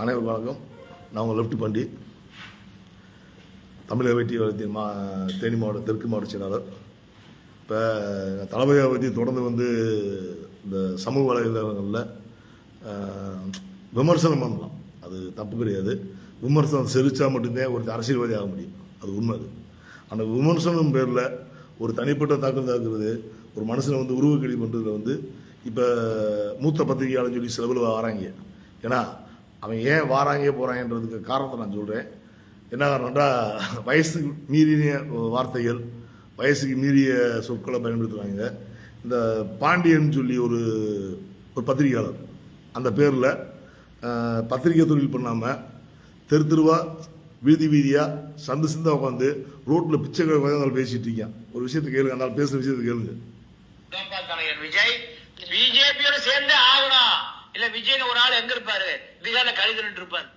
அனைவரும் வணக்கம் நான் உங்கள் லெஃப்ட் பண்டி. தமிழக வெட்டி வளர்த்தி மா தேனி மாவட்ட தெற்கு மாவட்ட செயலாளர். இப்போ தலைமையை பற்றி தொடர்ந்து வந்து இந்த சமூக வலைதளங்களில் விமர்சனம் பண்ணலாம். அது தப்பு கிடையாது. விமர்சனம் செலுத்தா மட்டும்தான் ஒரு அரசியல்வாதி ஆக முடியும். அது உண்மை அது. அந்த விமர்சனம் பேரில் ஒரு தனிப்பட்ட தாக்கம் தாக்குறது ஒரு மனுஷனை வந்து உருவக்கடி பண்ணுறதுல வந்து இப்போ மூத்த பத்திரிகையாளர் சொல்லி சில பேர் வராங்க. ஏன்னா அவன் ஏன் வாராங்கே போகிறாங்கன்றதுக்கு காரணத்தை நான் சொல்கிறேன் என்ன காரணம்டா வயசுக்கு மீறிய வார்த்தைகள் வயசுக்கு மீறிய சொற்களை பயன்படுத்துகிறாங்க இந்த பாண்டியன் சொல்லி ஒரு ஒரு பத்திரிகையாளர் அந்த பேரில் பத்திரிகை தொழில் பண்ணாமல் தெரு தெருவா வீதி வீதியாக சந்து சிந்தா உட்காந்து ரோட்டில் பிச்சை உட்காந்து பேசிட்டு இருக்கேன். ஒரு விஷயத்தை கேளுங்க அந்த பேசுகிற விஷயத்தை கேளுங்க. விஜய். பிஜேபியோட சேர்ந்து ஆகணும். இல்ல விஜய்னு ஒரு ஆள் எங்க இருப்பாரு? பீகார்ல கழித்து இருப்பாரு.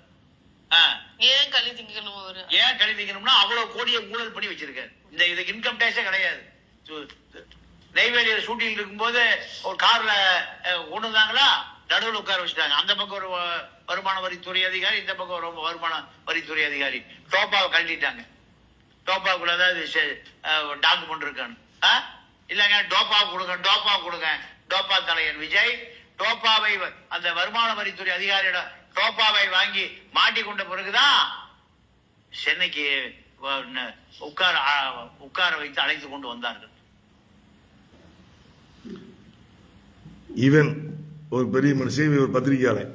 ஆ. ஏன் களி திங்கணும் ஏன் கழிவிக்கணும்னா அவ்வளவு கோடியை ஊழல் பண்ணி வச்சிருக்காரு. இந்த இதுக்கு இன்கம் டேக்ஸே கிடையாது. நெய்வேலியில ஷூட்டிங் இருக்கும்போது ஒரு கார்ல ஒண்ணுதாங்களா நடுவில் உட்கார வச்சுட்டாங்க. அந்த பக்கம் ஒரு வருமான வரித்துறை அதிகாரி இந்த பக்கம் ஒரு வருமான வரித்துறை அதிகாரி. டோப்பாவை கழட்டிட்டாங்க. டோப்பாக்குள்ள ஏதாவது டாக்குமெண்ட் இருக்கான்னு ஆ? இல்லைங்க டோப்பா கொடுங்க டோப்பா கொடுங்க. டோப்பா தலையன் விஜய் டோப்பாவை அந்த வருமான வரித்துறை அதிகாரியோட டோப்பாவை வாங்கி மாட்டி கொண்ட பிறகுதான் சென்னைக்கு உட்கார உட்கார வைத்து அழைத்து கொண்டு வந்தார்கள். இவன் ஒரு பெரிய மனுஷன் இவன் ஒரு பத்திரிகையாளன்.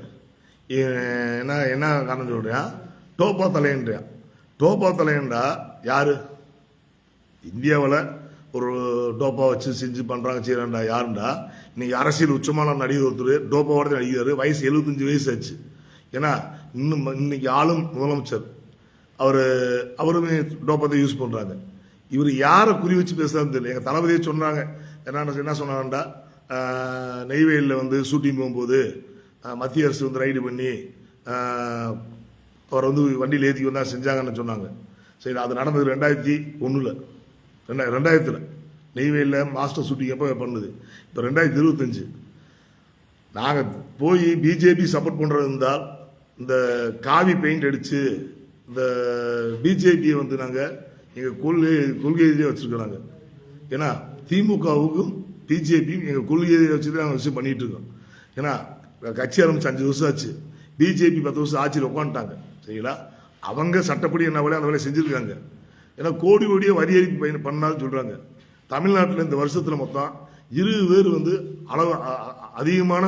என்ன என்ன காரணம் சொல்றியா டோப்பா தலையன்றியா டோப்பா தலையன்றா யாரு? இந்தியாவில் ஒரு டோப்பா வச்சு செஞ்சு பண்றாங்க செய்யறாண்டா யாருண்டா? இன்னைக்கு அரசியல் உச்சமான நடிகர் ஒருத்தர் டோப்பாவோட தான் வயசு எழுபத்தஞ்சு வயசு ஆச்சு. ஏன்னா இன்னும் இன்னைக்கு ஆளும் முதலமைச்சர். அவர் அவருமே டோப்பத்தை யூஸ் பண்றாங்க. இவர் யாரை குறி வச்சு பேசுறாருன்னு தெரியல. எங்க தளபதியே சொன்னாங்க. என்ன என்ன சொன்னாங்கடா? நெய்வேலியில் வந்து ஷூட்டிங் போகும்போது மத்திய அரசு வந்து ரைடு பண்ணி அவர் வந்து வண்டியில் ஏற்றி வந்தால் செஞ்சாங்கன்னு சொன்னாங்க. சரி அது நடந்தது ரெண்டாயிரத்தி ஒன்றில் ரெண்டா ரெண்டாயிரத்தில். நெய்வேலியில் மாஸ்டர் ஷூட்டிங் எப்போ பண்ணுது? இப்போ ரெண்டாயிரத்தி இருபத்தஞ்சு. நாங்கள் போய் பிஜேபி சப்போர்ட் பண்ணுறது இருந்தால் இந்த காவி பெயிண்ட் அடித்து இந்த பிஜேபியை வந்து நாங்கள் எங்கள் கொள்கை கொள்கையிலே வச்சுருக்கோம் நாங்கள் ஏன்னா திமுகவுக்கும் பிஜேபியும் எங்கள் கொள்கையை வச்சு தான் நாங்கள் விஷயம் பண்ணிகிட்ருக்கோம் இருக்கோம். ஏன்னா கட்சி ஆரம்பிச்சு அஞ்சு வருஷம் ஆச்சு. பிஜேபி பத்து வருஷம் ஆட்சியில் உட்காந்துட்டாங்க. சரிங்களா? அவங்க சட்டப்படி என்ன வேலையோ அந்த வேலையை செஞ்சுருக்காங்க. ஏன்னா கோடி கோடியே வரி ஏறிப்பு பயன் பண்ணான்னு சொல்கிறாங்க தமிழ்நாட்டில் இந்த வருஷத்தில் மொத்தம் இருபது பேர் வந்து அளவு அதிகமான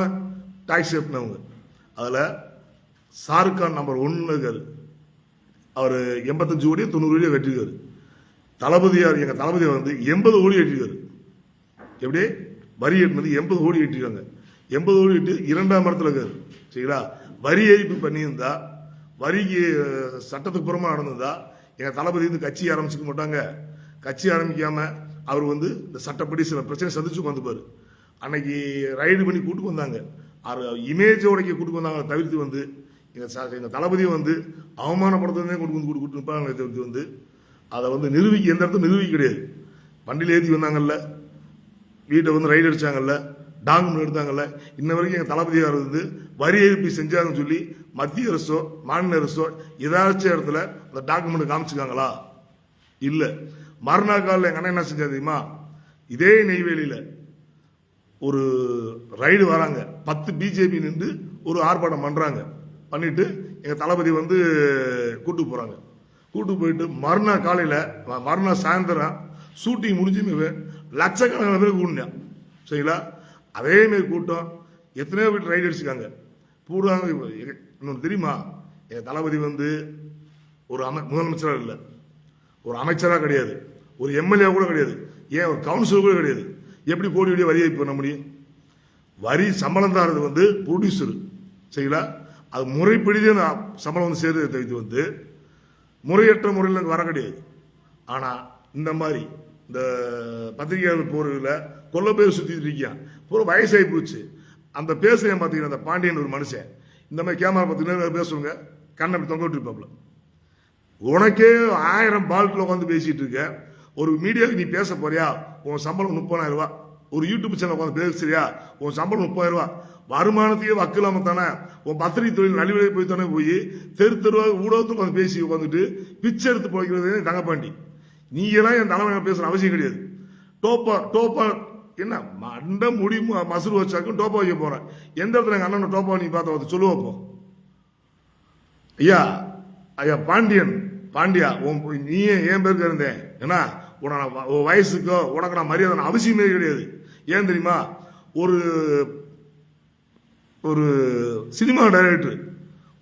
டாக்ஸ் ஏற்றினவங்க அதில் ஷாருக்கான் நம்பர் ஒன்று இருக்கார். அவர் எண்பத்தஞ்சு கோடியே தொண்ணூறு கோடியே வெட்டிருக்காரு தளபதியார் எங்கள் தளபதியார் வந்து எண்பது கோடி எட்டிருக்காரு எப்படி? வரி ஏற்றினது எண்பது கோடி எட்டிருக்காங்க எண்பது கோடி எட்டு இரண்டாம் இடத்துல இருக்காரு. சரிங்களா? வரி ஏறிப்பு பண்ணியிருந்தா வரிக்கு அஹ், சட்டத்துக்கு புறமா நடந்திருந்தா எங்கள் தளபதி வந்து கட்சி ஆரம்பிச்சுக்க மாட்டாங்க. கட்சி ஆரம்பிக்காம அவர் வந்து இந்த சட்டப்படி சில பிரச்சனை சந்திச்சு வந்துப்பார் அன்னைக்கு ரைடு பண்ணி கூட்டு வந்தாங்க. அவர் இமேஜ் உடைக்க கூட்டு வந்தாங்க. தவிர்த்து வந்து எங்கள் ச- எங்க தளபதியை வந்து அவமானப்படுத்துறதே கொண்டு வந்து கூட்டு இருப்பாங்க தவிர்த்து வந்து அதை வந்து நிரூபிக்க எந்த இடத்துல நிரூபிக்க கிடையாது. வண்டியில் ஏற்றி வந்தாங்கல்ல வீட்டை வந்து ரைடு அடித்தாங்கல்ல டாக்குமெண்ட் எடுத்தாங்கல்ல. இன்ன வரைக்கும் எங்கள் தளபதியார் வந்து வரி ஏற்பி செஞ்சாங்கன்னு சொல்லி மத்திய அரசோ மாநில அரசோ ஏதாச்சும் இடத்துல அந்த டாக்குமெண்ட் காமிச்சிருக்காங்களா இல்லை. மறுநாள் காலையில் எங்கள் அண்ணன் என்ன செஞ்சா தெரியுமா? இதே நெய்வேலியில் ஒரு ரைடு வராங்க. பத்து பிஜேபி நின்று ஒரு ஆர்ப்பாட்டம் பண்ணுறாங்க பண்ணிட்டு எங்கள் தளபதி வந்து கூட்டு போகிறாங்க கூட்டு போயிட்டு மறுநாள் காலையில் மறுநாள் சாயந்தரம் ஷூட்டிங் முடிஞ்சுமே லட்சக்கணக்கான பேர் கூட்டினேன் சரிங்களா? அதேமாரி கூட்டம் எத்தனையோ பேர் ரைடு அடிச்சுக்காங்க பூரா இன்னொன்று தெரியுமா? என் தளபதி வந்து ஒரு அமை முதலமைச்சராக இல்லை. ஒரு அமைச்சராக கிடையாது. ஒரு எம்எல்ஏ கூட கிடையாது. ஏன்? ஒரு கவுன்சிலர் கூட கிடையாது. எப்படி கோடி கோடி வரி பண்ண முடியும் வரி சம்பளம் தரது வந்து ப்ரொடியூசர் சரிங்களா? அது முறைப்படி நான் சம்பளம் வந்து சேர்த்து தவிர்த்து வந்து முறையற்ற முறையில் எனக்கு வர கிடையாது. ஆனால் இந்த மாதிரி இந்த பத்திரிகையாளர் போர்களில் கொல்ல பேர் சுற்றிட்டு இருக்கியான் பூரா வயசாகி போச்சு. அந்த பேசுறேன் பார்த்தீங்கன்னா அந்த பாண்டியன் ஒரு மனுஷன். இந்த மாதிரி கேமரா பார்த்தீங்கன்னா பேசுவாங்க. கண்ணை அப்படி தொங்க விட்டுருப்பாப்ல உனக்கே ஆயிரம் பால்கில் உட்காந்து பேசிட்டு இருக்க. ஒரு மீடியாவுக்கு நீ பேச போறியா? உன் சம்பளம் முப்பதாயிரம் ரூபா. ஒரு யூடியூப் சேனல் உட்காந்து பேசுறியா? உன் சம்பளம் முப்பதாயிரம் ரூபா. வருமானத்தையே வக்கலாம தானே? உன் பத்திரிகை தொழில் நலிவிலை போய் தானே போய் தெரு தெருவாக ஊடகத்துக்கு உட்காந்து பேசி உட்காந்துட்டு பிச்சை எடுத்து போய்க்கிறது தங்கப்பாண்டி. நீ எல்லாம் என் தலைவனை பேசுற அவசியம் கிடையாது. டோப்பா டோப்பா என்ன மண்ட முடி மசுறு வச்சாக்கும் டோப்பா வைக்க போறேன். எந்த இடத்துல எங்க அண்ணன் டோப்பா நீ பார்த்த பார்த்து சொல்லுவோப்போ ஐயா ஐயா பாண்டியன் பாண்டியா உன் நீ ஏன் பேருக்கு இருந்தேன் ஏன்னா உன உன் வயசுக்கோ உனக்கு நான் மரியாதை நான் அவசியமே கிடையாது. ஏன் தெரியுமா? ஒரு ஒரு சினிமா டைரக்டர்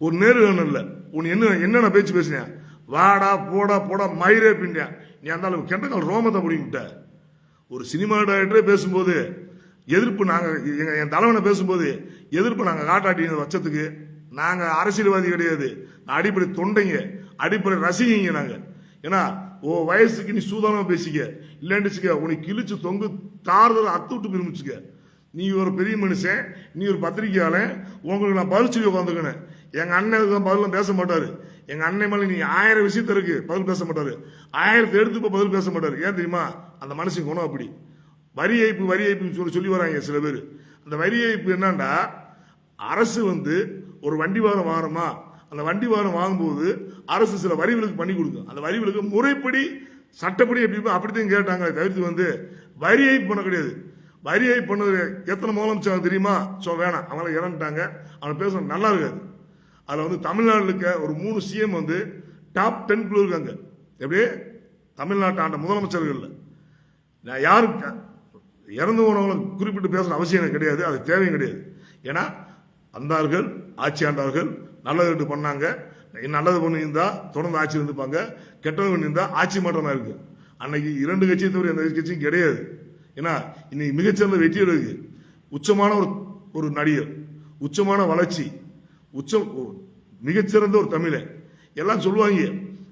ஒரு நேரு இல்லை உன் என்ன என்னென்ன பேச்சு பேசினேன் வாடா போடா போடா மயிரே பிண்டியா நீ அந்த அளவுக்கு கெண்டக்கால் ரோமத்தை முடிக்கிட்ட ஒரு சினிமா டைரக்டரே பேசும்போது எதிர்ப்பு நாங்கள் எங்கள் என் தலைவனை பேசும்போது எதிர்ப்பு நாங்கள் காட்டாட்டி வச்சதுக்கு நாங்கள் அரசியல்வாதி கிடையாது. அடிப்படை தொண்டைங்க அடிப்படை ரசிகைங்க நாங்கள் ஏன்னா ஓ வயசுக்கு நீ சூதானமாக பேசிக்க. இல்லைன்னுச்சுக்க உனக்கு கிழிச்சு தொங்கு தாறுதல் அத்து விட்டு பிரிமிச்சுக்க. நீ ஒரு பெரிய மனுஷன் நீ ஒரு பத்திரிகையாளன் உங்களுக்கு நான் பதில் சொல்லி உட்காந்துக்கணும் எங்கள் அண்ணன் தான் பதிலும் பேச மாட்டார்? எங்கள் அண்ணன் மேலே நீ ஆயிரம் விஷயத்த இருக்கு பதில் பேச மாட்டார். ஆயிரத்தை எடுத்து இப்போ பதில் பேச மாட்டார். ஏன் தெரியுமா? அந்த மனுஷன் குணம் அப்படி. வரி ஏய்ப்பு வரி ஏய்ப்புன்னு சொல்லி சொல்லி வராங்க சில பேர். அந்த வரி ஏய்ப்பு என்னன்னா அரசு வந்து ஒரு வண்டி வாரம் வாங்குறோமா அந்த வண்டி வாரம் வாங்கும்போது அரசு சில வரி விலக்கு பண்ணி கொடுக்கும். அந்த வரி விலக்கு முறைப்படி சட்டப்படி எப்படி அப்படித்தான் கேட்டாங்க. தவிர்த்து வந்து வரி ஏய்ப்பு பண்ண கிடையாது. வரி ஏய்ப்பு பண்ணது எத்தனை முதலமைச்சர் தெரியுமா? ஸோ வேணாம். அவங்கள இறந்துட்டாங்க. அவங்க பேசுறது நல்லா இருக்காது. அதில் வந்து தமிழ்நாட்டில் இருக்க ஒரு மூணு சிஎம் வந்து டாப் டென்குள்ள இருக்காங்க. எப்படி? தமிழ்நாட்டு ஆண்ட முதலமைச்சர்கள். நான் யாரும் இறந்து போனவங்களை குறிப்பிட்டு பேசுகிற அவசியம் எனக்கு கிடையாது. அது தேவையும் கிடையாது. ஏன்னா அந்தார்கள் ஆட்சி ஆண்டார்கள் நல்லது பண்ணாங்க. நல்லது பண்ணியிருந்தா தொடர்ந்து ஆட்சி இருந்துப்பாங்க. கெட்டது பண்ணியிருந்தா ஆட்சி மாற்றமாக இருக்கு. அன்னைக்கு இரண்டு கட்சியை தவிர எந்த கட்சியும் கிடையாது. ஏன்னா இன்னைக்கு மிகச்சிறந்த வெற்றி இருக்கு உச்சமான ஒரு ஒரு நடிகர் உச்சமான வளர்ச்சி உச்சம் மிகச்சிறந்த ஒரு தமிழன் எல்லாம் சொல்லுவாங்க.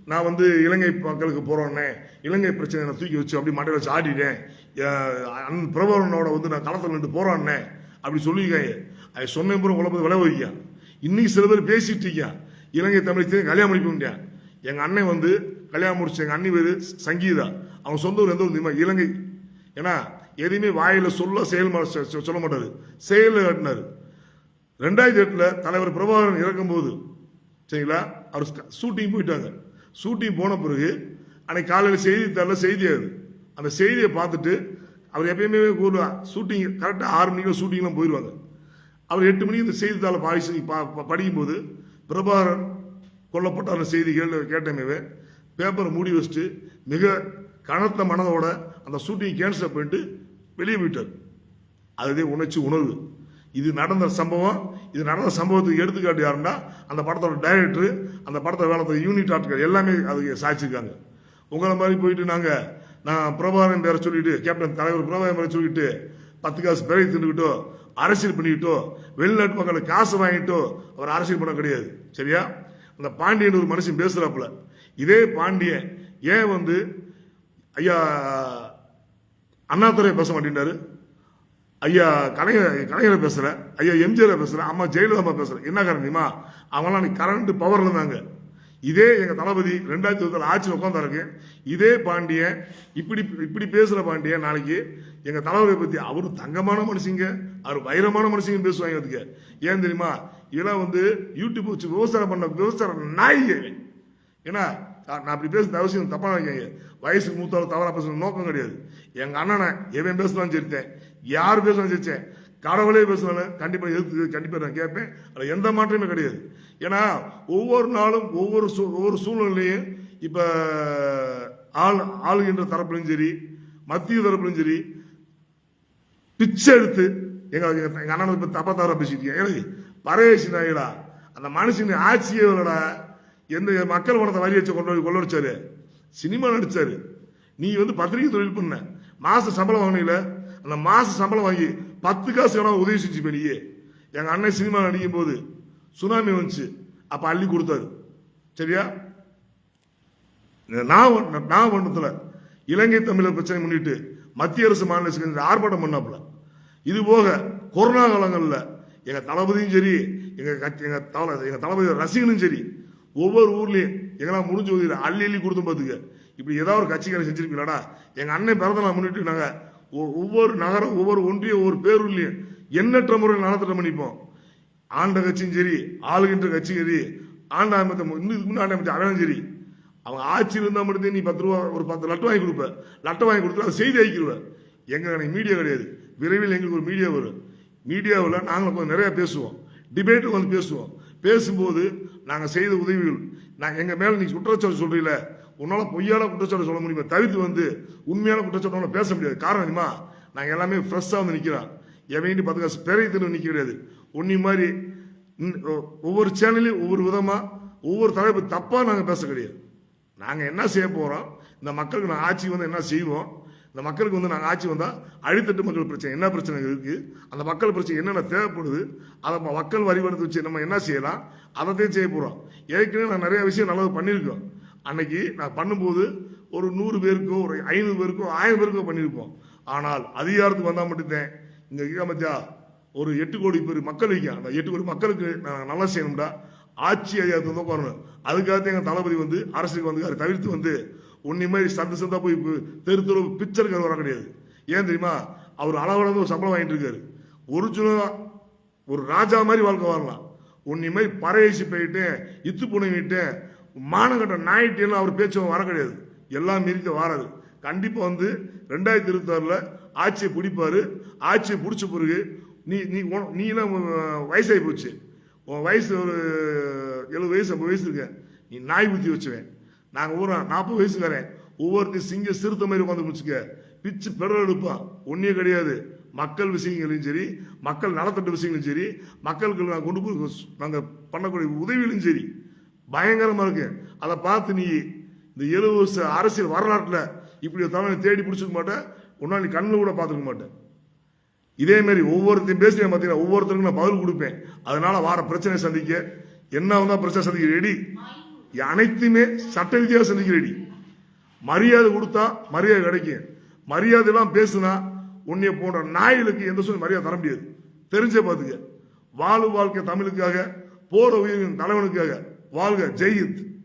நான் வந்து இலங்கை மக்களுக்கு போகிறோன்னே இலங்கை பிரச்சனை நான் தூக்கி வச்சு அப்படி மண்டையில் வச்சு ஆடிட்டேன் அண்ணன் பிரபலனோட வந்து நான் களத்தில் நின்று போகிறான்னே அப்படி சொல்லியிருக்கேன் அது சொன்ன பிறகு உழப்பது விளை வைக்கா இன்னைக்கு சில பேர் பேசிட்டு இருக்கான் இலங்கை தமிழத்தையும் கல்யாணம் முடிக்க முடியாது எங்கள் அண்ணன் வந்து கல்யாணம் முடிச்ச எங்கள் அண்ணி பேரு சங்கீதா. அவங்க சொந்த ஊர் எந்த ஊர் தெரியுமா? இலங்கை. ஏன்னா எதையுமே வாயில் சொல்ல செயல் சொல்ல மாட்டாரு. செயல் கட்டினார். ரெண்டாயிரத்தி எட்டில் தலைவர் பிரபாகரன் இறக்கும்போது சரிங்களா? அவர் ஷூட்டிங் போயிட்டாங்க. ஷூட்டிங் போன பிறகு அன்னைக்கு காலையில் செய்தித்தாள செய்தி அது. அந்த செய்தியை பார்த்துட்டு அவர் எப்பயுமே கூறுவார் ஷூட்டிங் கரெக்டாக ஆறு மணிக்கு ஷூட்டிங்லாம் போயிடுவாங்க அவர் எட்டு மணிக்கு இந்த செய்தித்தாளை பாய்ச்சி பா- படிக்கும்போது பிரபாகரன் கொல்லப்பட்ட அந்த செய்தி கேள்வி கேட்டமேவே பேப்பரை மூடி வச்சுட்டு மிக கனத்த மனதோட அந்த ஷூட்டிங் கேன்சல் பண்ணிட்டு வெளியே போயிட்டார். அதுவே உணர்ச்சி உணர்வு. இது நடந்த சம்பவம் இது நடந்த சம்பவத்துக்கு எடுத்துக்காட்டு யாருன்னா அந்த படத்தோட டைரக்டர் அந்த படத்தை வேலை யூனிட் ஆட்கள் எல்லாமே அதுக்கு சாய்ச்சிருக்காங்க உங்களை மாதிரி போயிட்டு நாங்கள் நான் பிரபாகரன் பேரை சொல்லிட்டு கேப்டன் தலைவர் பிரபாகரன் பேரை சொல்லிட்டு பத்து காசு பிறகு தின்னுக்கிட்டோ அரசியல் பண்ணிக்கிட்டோ வெளிநாட்டு மக்களுக்கு காசு வாங்கிட்டோ அவர் அரசியல் பண்ண கிடையாது. சரியா? அந்த பாண்டியன் ஒரு மனுஷன் பேசுகிறாப்புல இதே பாண்டியன் ஏன் வந்து ஐயா அண்ணாதுரை பேச மாட்டேன்டாரு ஐயா கலைஞர் கலைஞரை பேசுகிறேன் ஐயா எம்ஜிஆர் பேசுகிறேன் அம்மா ஜெயலலிதா பேசுகிறேன் என்ன காரணமா அவங்களாம் நீ கரண்ட் பவர்ல இருந்தாங்க இதே எங்க தளபதி ரெண்டாயிரத்தி இருபத்தி ஆட்சியில் உட்காந்துருக்கு இதே பாண்டியன் இப்படி இப்படி பேசுற பாண்டியன் நாளைக்கு எங்க தலைவரை பத்தி அவர் தங்கமான மனுஷங்க அவர் வைரமான மனுஷங்க பேசுவாங்க அதுக்கு ஏன் தெரியுமா? இதெல்லாம் வந்து யூடியூப் வச்சு விவசாயம் பண்ண விவசாயம் நாய்ங்க ஏன்னா நான் அப்படி பேசுறது அவசியம் தப்பாக வைக்காங்க வயசுக்கு மூத்தாலும் தவறாக பேசுறது நோக்கம் கிடையாது. எங்கள் அண்ணனை எவன் பேசலாம் சரித்தேன் யார் பேசலாம் சரிச்சேன் கடவுளே பேசுனாலும் கண்டிப்பாக எதிர்த்து கண்டிப்பாக நான் கேட்பேன். அதில் எந்த மாற்றமே கிடையாது. ஏன்னா ஒவ்வொரு நாளும் ஒவ்வொரு சூ- ஒவ்வொரு சூழ்நிலையும் இப்போ ஆள் ஆளுகின்ற தரப்புலையும் சரி மத்திய தரப்புலையும் சரி பிச்சை எடுத்து எங்கள் எங்கள் அண்ணனை இப்போ தப்பா தவறாக பேசிட்டீங்க எனக்கு பரவேசி நாயிடா அந்த மனுஷன் ஆட்சியே எந்த மக்கள் பணத்தை வரி வச்சு கொண்டு கொள்ள வச்சாரு? சினிமா நடிச்சாரு. நீ வந்து பத்திரிகை தொழில் பண்ண. மாச சம்பளம் வாங்கினீல. அந்த மாச சம்பளம் வாங்கி பத்து காசு வேணா உதவி செஞ்சு பெரிய எங்க அண்ணன் சினிமா நடிக்கும் போது சுனாமி வந்துச்சு. அப்ப அள்ளி கொடுத்தாரு. சரியா? நான் நாகப்பட்டினத்தில் இலங்கை தமிழர் பிரச்சனை முன்னிட்டு மத்திய அரசு மாநில அரசு ஆர்ப்பாட்டம் பண்ணாப்புல. இது போக கொரோனா காலங்களில் எங்க தளபதியும் சரி எங்க கட்சி- எங்க தளபதி ரசிகனும் சரி ஒவ்வொரு ஊர்லயும் எங்கெல்லாம் முடிஞ்ச உதவி அள்ளி அள்ளி கொடுத்து பார்த்துக்க இப்படி ஏதாவது ஒரு கட்சிக்காரன் செஞ்சிருப்பீங்களாடா? எங்க அண்ணன் பிறந்த நாள் முன்னிட்டு நாங்க ஒவ்வொரு நகரம் ஒவ்வொரு ஒன்றியம் ஒவ்வொரு பேரூர்லயும் எண்ணற்ற முறையில் நலத்திட்டம் பண்ணிப்போம். ஆண்ட கட்சியும் சரி ஆளுகின்ற கட்சியும் சரி ஆண்ட அமைத்த இன்னும் முன்னாடி அவனும் சரி. அவன் ஆட்சி இருந்தால் மட்டும் நீ பத்து ரூபா ஒரு பத்து லட்டம் வாங்கி கொடுப்ப. லட்டம் வாங்கி கொடுத்து அதை செய்தி ஆக்கிடுவ எங்க எனக்கு மீடியா கிடையாது. விரைவில் எங்களுக்கு ஒரு மீடியா வரும். மீடியாவில் நாங்கள் கொஞ்சம் நிறைய பேசுவோம். டிபேட்டு வந்து பேசுவோம். பேசும்போது நாங்கள் செய்த உதவிகள். நாங்கள் எங்கள் மேலே நீ குற்றச்சாட்டு சொல்கிறீங்கள உன்னால் பொய்யான குற்றச்சாட்டு சொல்ல முடியுமா? தவிர்த்து வந்து உண்மையான குற்றச்சாட்டு பேச முடியாது. காரணம் என்னமா? நாங்கள் எல்லாமே ஃப்ரெஷ்ஷாக வந்து நிற்கிறோம் எவன்ட்டு பத்து காசு பெரிய நிற்க கிடையாது உன்னி மாதிரி ஒவ்வொரு சேனல்லையும் ஒவ்வொரு விதமாக ஒவ்வொரு தலைப்பு தப்பாக நாங்கள் பேச கிடையாது. நாங்கள் என்ன செய்ய போகிறோம் இந்த மக்களுக்கு நான் ஆட்சி வந்து என்ன செய்வோம்? இந்த மக்களுக்கு வந்து நாங்கள் ஆட்சி வந்தால் அழித்தட்டு மக்கள் பிரச்சனை என்ன பிரச்சனை இருக்குது அந்த மக்கள் பிரச்சனை என்னென்ன தேவைப்படுது? அதை ம- மக்கள் வரி வச்சு நம்ம என்ன செய்யலாம்? அதைத்தான் செய்ய போகிறோம் ஏற்கனவே நான் நிறைய விஷயம் நல்லது பண்ணியிருக்கோம். அன்னைக்கு நான் பண்ணும்போது ஒரு நூறு பேருக்கோ ஒரு ஐநூறு பேருக்கோ ஆயிரம் பேருக்கோ பண்ணியிருப்போம். ஆனால் அதிகாரத்துக்கு வந்தால் மட்டும்தான். இங்கே இருக்காமச்சா ஒரு எட்டு கோடி பேர் மக்கள் வைக்க அந்த எட்டு கோடி மக்களுக்கு நான் நல்லா செய்யணும்டா. ஆட்சி அதிகாரத்தை தான் பண்ணணும் அதுக்காக எங்கள் தளபதி வந்து அரசுக்கு வந்து அதை தவிர்த்து வந்து உன்னை மாதிரி சந்த சந்தா போய் தெரு தெரு பிச்சருக்கு வர கிடையாது. ஏன் தெரியுமா? அவர் அளவளவு ஒரு சம்பளம் வாங்கிட்டு இருக்காரு. ஒரிஜினலாக ஒரு ராஜா மாதிரி வாழ்க்கை வாழலாம். உன்னை மாதிரி பறையசி போயிட்டேன் இத்து புனங்கிட்டேன் மானகட்ட நாயிட்டேன்னு அவர் பேச்சு வர கிடையாது. எல்லாம் மீறிக்க வராது. கண்டிப்பாக வந்து ரெண்டாயிரத்தி இருபத்தாறில் ஆட்சியை பிடிப்பார். ஆட்சியை பிடிச்ச பிறகு நீ நீ நீலாம் வயசாகி போச்சு. உன் வயசு ஒரு எழுபது வயசு ஐம்பது வயசு இருக்க. நீ நாய் புத்தி வச்சுவேன். நாங்கள் ஊரா நாற்பது வயசுக்காரன். ஒவ்வொருத்தையும் சிங்க சிறுத்த மாதிரி உட்காந்து முடிச்சுக்க பிச்சு பெடல் எடுப்பான் ஒன்றே கிடையாது. மக்கள் விஷயங்களையும் சரி மக்கள் நலத்திட்ட விஷயங்களும் சரி மக்களுக்கு நான் கொண்டு போய் நாங்கள் பண்ணக்கூடிய உதவிகளும் சரி. பயங்கரமாக இருக்கு. அதை பார்த்து நீ இந்த எழுபது வருஷ அரசியல் வரலாற்றில் இப்படி ஒரு தமிழை தேடி பிடிச்சிக்க மாட்டேன் ஒன்னா நீ கண்ணில் கூட பார்த்துக்க மாட்டேன் இதே மாதிரி ஒவ்வொருத்தையும் பேசுகிறேன் பார்த்தீங்கன்னா ஒவ்வொருத்தருக்கும் நான் பதில் கொடுப்பேன். அதனால வார பிரச்சனை சந்திக்க. என்ன வந்தால் பிரச்சனை சந்திக்க? ரெடி அனைத்துமே சட்ட வித்தியாசம் சந்திக்க மரியாதை கொடுத்தா மரியாதை கிடைக்கும் மரியாதை எல்லாம் பேசுனா உன்னைய போன்ற நாய்களுக்கு எந்த சொல்லி மரியாதை தர முடியாது. தெரிஞ்ச பார்த்துக்க. வாழு வாழ்க்கை தமிழுக்காக போற உயிரின் தலைவனுக்காக வாழ்க. ஜெய்ஹிந்த்